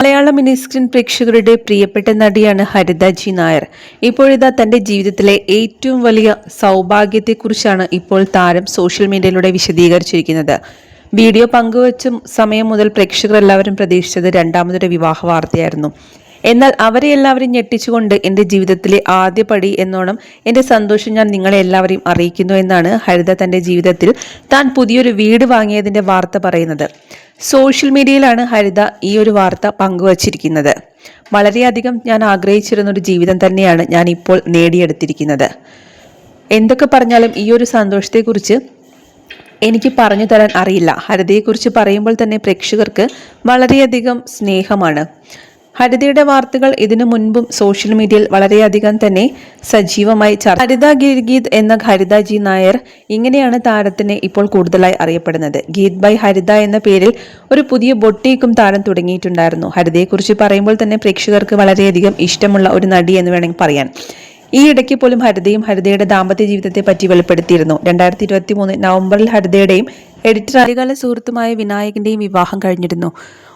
മലയാള mini screen പ്രേക്ഷകരുടെ പ്രിയപ്പെട്ട നടിയാണ് ഹരിത ജി നായർ. ഇപ്പോഴിതാ തന്റെ ജീവിതത്തിലെ ഏറ്റവും വലിയ സൗഭാഗ്യത്തെക്കുറിച്ചാണ് ഇപ്പോൾ താരം സോഷ്യൽ മീഡിയയിലൂടെ വിശദീകരിച്ചിരിക്കുന്നത്. വീഡിയോ പങ്കുവച്ച സമയം മുതൽ പ്രേക്ഷകർ എല്ലാവരും പ്രതീക്ഷിച്ചത് രണ്ടാമതൊരു വിവാഹ വാർത്തയായിരുന്നു. എന്നാൽ അവരെ എല്ലാവരെയും ഞെട്ടിച്ചുകൊണ്ട് എന്റെ ജീവിതത്തിലെ ആദ്യ പടി എന്നോണം എന്റെ സന്തോഷം ഞാൻ നിങ്ങളെ എല്ലാവരെയും അറിയിക്കുന്നു എന്നാണ് ഹരിത തന്റെ ജീവിതത്തിൽ താൻ പുതിയൊരു വീട് വാങ്ങിയതിന്റെ വാർത്ത പറയുന്നത്. സോഷ്യൽ മീഡിയയിലാണ് ഹരിത ഈ ഒരു വാർത്ത പങ്കുവച്ചിരിക്കുന്നത്. വളരെയധികം ഞാൻ ആഗ്രഹിച്ചിരുന്നൊരു ജീവിതം തന്നെയാണ് ഞാൻ ഇപ്പോൾ നേടിയെടുത്തിരിക്കുന്നത്. എന്തൊക്കെ പറഞ്ഞാലും ഈ ഒരു സന്തോഷത്തെക്കുറിച്ച് എനിക്ക് പറഞ്ഞു തരാൻ അറിയില്ല. ഹരിതയെക്കുറിച്ച് പറയുമ്പോൾ തന്നെ പ്രേക്ഷകർക്ക് വളരെയധികം സ്നേഹമാണ്. ഹരിതയുടെ വാർത്തകൾ ഇതിനു മുൻപും സോഷ്യൽ മീഡിയയിൽ വളരെയധികം തന്നെ സജീവമായി ചർച്ച ഹരിത ഗീത് എന്ന ഹരിത ജി നായർ ഇങ്ങനെയാണ് താരത്തിന് ഇപ്പോൾ കൂടുതലായി അറിയപ്പെടുന്നത്. ഗീത് ബൈ ഹരിത എന്ന പേരിൽ ഒരു പുതിയ ബൊട്ടീക്കും താരം തുടങ്ങിയിട്ടുണ്ടായിരുന്നു. ഹരിതയെക്കുറിച്ച് പറയുമ്പോൾ തന്നെ പ്രേക്ഷകർക്ക് വളരെയധികം ഇഷ്ടമുള്ള ഒരു നടി എന്ന് വേണമെങ്കിൽ പറയാൻ ഈ ഇടയ്ക്ക് പോലും ഹരിതയും ഹരിതയുടെ ദാമ്പത്യ ജീവിതത്തെ പറ്റി വെളിപ്പെടുത്തിയിരുന്നു. രണ്ടായിരത്തി ഇരുപത്തി മൂന്ന് നവംബറിൽ ഹരിതയുടെയും എഡിറ്റർ ആദ്യകാല സുഹൃത്തുമായ വിനായകന്റെയും വിവാഹം കഴിഞ്ഞിരുന്നു.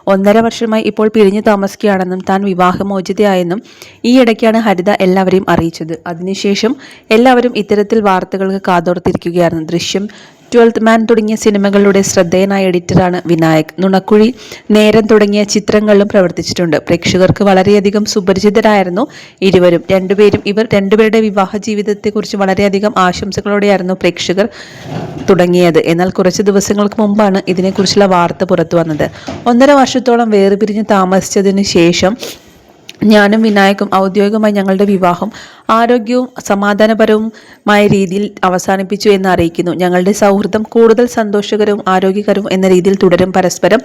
ഒന്നര വർഷമായി ഇപ്പോൾ പിരിഞ്ഞു താമസിക്കുകയാണെന്നും താൻ വിവാഹമോചിതയായെന്നും ഈ ഇടയ്ക്കാണ് ഹരിത എല്ലാവരെയും അറിയിച്ചത്. അതിനുശേഷം എല്ലാവരും ഇത്തരത്തിൽ വാർത്തകൾക്ക് കാതോർത്തിരിക്കുകയായിരുന്നു. ദൃശ്യം ട്വൽത്ത് മാൻ തുടങ്ങിയ സിനിമകളുടെ ശ്രദ്ധേയനായ എഡിറ്ററാണ് വിനായക്. നുണക്കുഴി നേരം തുടങ്ങിയ ചിത്രങ്ങളിലും പ്രവർത്തിച്ചിട്ടുണ്ട്. പ്രേക്ഷകർക്ക് വളരെയധികം സുപരിചിതരായിരുന്നു ഇരുവരും. രണ്ടുപേരും ഇവർ രണ്ടുപേരുടെ വിവാഹ ജീവിതത്തെക്കുറിച്ച് വളരെയധികം ആശംസകളോടെയായിരുന്നു പ്രേക്ഷകർ തുടങ്ങിയത്. എന്നാൽ കുറച്ച് ദിവസങ്ങൾക്ക് മുമ്പാണ് ഇതിനെക്കുറിച്ചുള്ള വാർത്ത പുറത്തു വന്നത്. ഒന്നര വർഷത്തോളം വേർപിരിഞ്ഞ് താമസിച്ചതിന് ശേഷം ഞാനും വിനായകും ഔദ്യോഗികമായി ഞങ്ങളുടെ വിവാഹം ആരോഗ്യവും സമാധാനപരവുമായ രീതിയിൽ അവസാനിപ്പിച്ചു എന്ന് അറിയിക്കുന്നു. ഞങ്ങളുടെ സൗഹൃദം കൂടുതൽ സന്തോഷകരവും ആരോഗ്യകരവും എന്ന രീതിയിൽ തുടരും. പരസ്പരം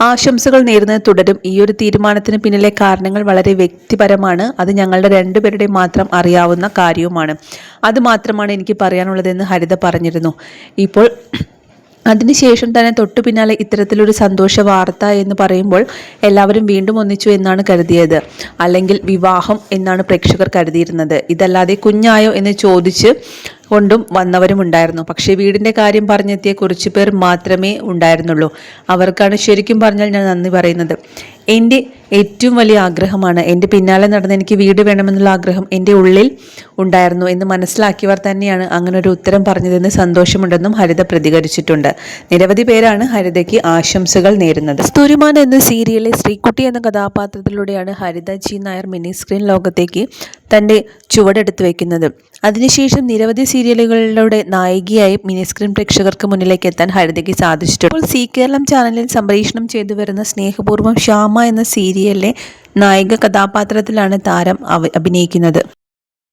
ആശംസകൾ നേരുന്നത് തുടരും. ഈ ഒരു തീരുമാനത്തിന് പിന്നിലെ കാരണങ്ങൾ വളരെ വ്യക്തിപരമാണ്. അത് ഞങ്ങളുടെ രണ്ടുപേരുടെ മാത്രം അറിയാവുന്ന കാര്യവുമാണ്. അത് മാത്രമാണ് എനിക്ക് പറയാനുള്ളതെന്ന് ഹരിത പറഞ്ഞിരുന്നു. ഇപ്പോൾ അതിനുശേഷം തന്നെ തൊട്ടു പിന്നാലെ ഇത്തരത്തിലൊരു സന്തോഷ വാർത്ത എന്ന് പറയുമ്പോൾ എല്ലാവരും വീണ്ടും ഒന്നിച്ചു എന്നാണ് കരുതിയത്. അല്ലെങ്കിൽ വിവാഹം എന്നാണ് പ്രേക്ഷകർ കരുതിയിരുന്നത്. ഇതല്ലാതെ കുഞ്ഞായോ എന്ന് ചോദിച്ച് കൊണ്ടും വന്നവരും ഉണ്ടായിരുന്നു. പക്ഷേ വീടിന്റെ കാര്യം പറഞ്ഞെത്തിയ കുറച്ച് പേർ മാത്രമേ ഉണ്ടായിരുന്നുള്ളൂ. അവർക്കാണ് ശരിക്കും പറഞ്ഞാൽ ഞാൻ നന്ദി പറയുന്നത്. എന്റെ ഏറ്റവും വലിയ ആഗ്രഹമാണ്. എന്റെ പിന്നാലെ നടന്ന് എനിക്ക് വീട് വേണമെന്നുള്ള ആഗ്രഹം എന്റെ ഉള്ളിൽ ഉണ്ടായിരുന്നു എന്ന് മനസ്സിലാക്കിയവർ തന്നെയാണ് അങ്ങനെ ഒരു ഉത്തരം പറഞ്ഞതെന്ന് സന്തോഷമുണ്ടെന്നും ഹരിത പ്രതികരിച്ചിട്ടുണ്ട്. നിരവധി പേരാണ് ഹരിതയ്ക്ക് ആശംസകൾ നേരുന്നത്. സ്തുരിമാൻ എന്ന സീരിയലിലെ ശ്രീകുട്ടി എന്ന കഥാപാത്രത്തിലൂടെയാണ് Haritha G Nair mini screen ലോകത്തേക്ക് തന്റെ ചുവടെടുത്ത് വയ്ക്കുന്നത് അതിനുശേഷം നിരവധി സീരിയലുകളിലൂടെ നായികയായി മിനി സ്ക്രീൻ പ്രേക്ഷകർക്ക് മുന്നിലേക്ക് എത്താൻ ഹരിതയ്ക്ക് സാധിച്ചിട്ടുണ്ട്. ഇപ്പോൾ സി കേരളം ചാനലിൽ സംപ്രേഷണം ചെയ്തു വരുന്ന സ്നേഹപൂർവം ശ്യാമ എന്ന സീരിയലിലെ നായിക കഥാപാത്രത്തിലാണ് താരം അഭിനയിക്കുന്നത്.